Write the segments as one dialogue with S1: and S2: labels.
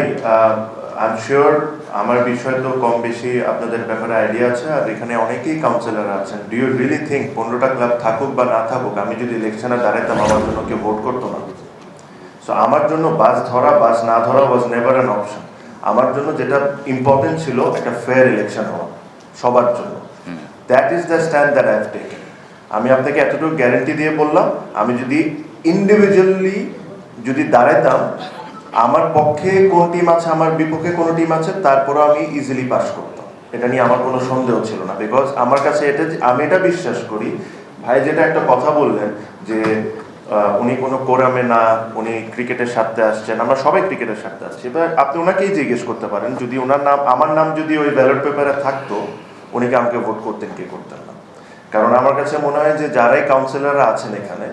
S1: ভাই I sure আমার বিষয় তো কম বেশি আপনাদের ব্যাপারে আইডিয়া আছে, আর এখানে অনেকেই কাউন্সিলর আছেন। ডু ইউ রিয়েলি থিঙ্ক পনেরোটা ক্লাব থাকুক বা না থাকুক, আমি যদি ইলেকশনে দাঁড়াইতাম, আমার জন্য কেউ ভোট করতো না? সো আমার জন্য বাস ধরা বাস না ধরা ওয়াজ নেভার অ্যান অপশন আমার জন্য যেটা ইম্পর্টেন্ট ছিল, একটা ফেয়ার ইলেকশন হওয়া, সবার জন্য। That is the stand that I taken আমি আপনাকে এতটুকু গ্যারেন্টি দিয়ে বললাম, আমি যদি ইন্ডিভিজুয়ালি যদি দাঁড়াইতাম আমার পক্ষে কোন টিম আছে, আমার বিপক্ষে কোন টিম আছে, তারপরও আমি ইজিলি পাস করতাম। এটা নিয়ে আমার কোনো সন্দেহ ছিল না বিকজ আমার কাছে এটা আমি এটা বিশ্বাস করি, ভাই যেটা একটা কথা বললেন যে উনি কোনো কোরামে না, উনি ক্রিকেটের স্বার্থে আসছেন, আমরা সবাই ক্রিকেটের স্বার্থে আসছি। এবার আপনি ওনাকেই জিজ্ঞেস করতে পারেন, যদি ওনার নাম আমার নাম যদি ওই ব্যালট পেপারে থাকতো, উনি কি আমাকে ভোট করতেন, কে করতেন না? কারণ আমার কাছে মনে হয় যে, যারাই কাউন্সিলররা আছেন এখানে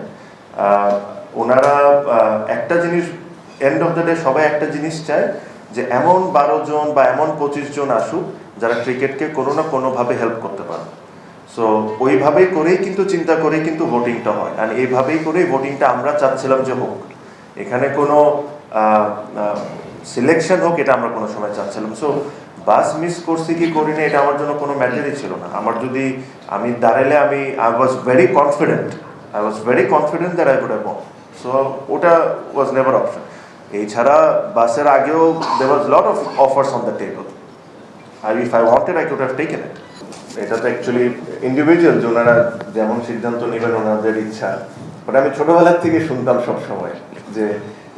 S1: ওনারা একটা জিনিস এন্ড অফ দ্য ডে সবাই একটা জিনিস চায় যে এমন বারো জন বা এমন পঁচিশ জন আসুক যারা ক্রিকেটকে কোনো না কোনোভাবে হেল্প করতে পারে। সো ওইভাবেই করেই কিন্তু চিন্তা করেই কিন্তু ভোটিংটা হয়। আর এইভাবেই করেই ভোটিংটা আমরা চাচ্ছিলাম যে হোক। এখানে কোনো সিলেকশন হোক, এটা আমরা কোনো সময় চাচ্ছিলাম। সো বাস মিস করছি কি করি না, এটা আমার জন্য কোনো ম্যাটারই ছিল না। আমার যদি আমি দাঁড়ালে আমি I was very confident I was very confident that I could have so ওটা ওয়াজ নেভার অপশন এছাড়া বাসের আগেও they was lot of offers on the table R if I wanted I could have taken it এটা তো actually individual ওনারা যেমন সিদ্ধান্ত নেবেন ওনাদের ইচ্ছা। বাট আমি ছোটবেলার থেকে শুনতাম সব সময় যে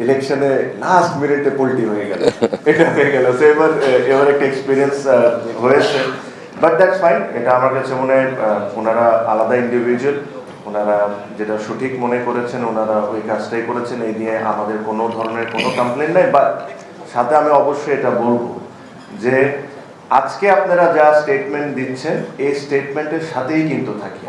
S1: ইলেকশনে লাস্ট মিনিটে পোল্টি হয়ে গেল। এটা হয়ে গেল। তো এবার এবার একটা এক্সপিরিয়েন্স হয়েছে। বাট দ্যাটস ফাইন এটা আমার কাছে মনে হয় ওনারা আলাদা ইন্ডিভিজুয়াল ওনারা যেটা সঠিক মনে করেছেন, ওনারা ওই কাজটাই করেছেন, এই নিয়ে আমাদের কোনো ধরনের কোনো কমপ্লেন নাই বাট সাথে আমি অবশ্যই এটা বলব যে আজকে আপনারা যা স্টেটমেন্ট দিচ্ছেন, এই স্টেটমেন্টের সাথেই কিন্তু থাকি